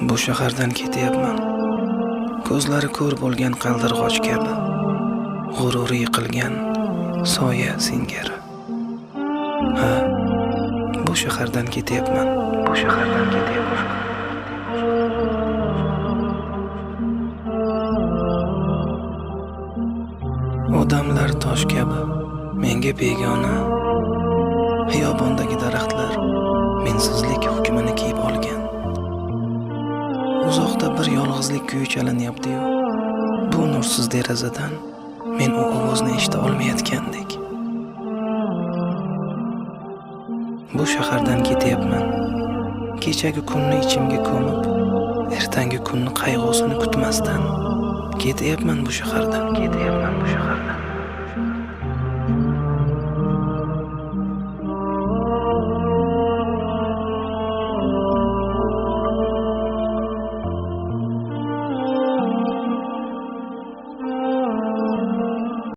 bu shahardan ketyapman. Ko'zlari ko'r bo'lgan qaldirg'och kabi. G'ururi yiqilgan soya singari. Ha bu shahardan ketyapman. Bu shahardan ketyapman. Odamlar tosh kabi. Menga begona. Xiyobondagi daraxtlar mensizlik uzoqda bir yolg'izlik kuyi chalinyapti-yu bu nursiz derazadan men u ovozni eshita olmayotgandek. Bu shahardan ketyapman. Kechagi kunni ichimga ko'mib ertangi kunni qayg'usini kutmasdan ketyapman bu shahardan ketyapman bu shahardan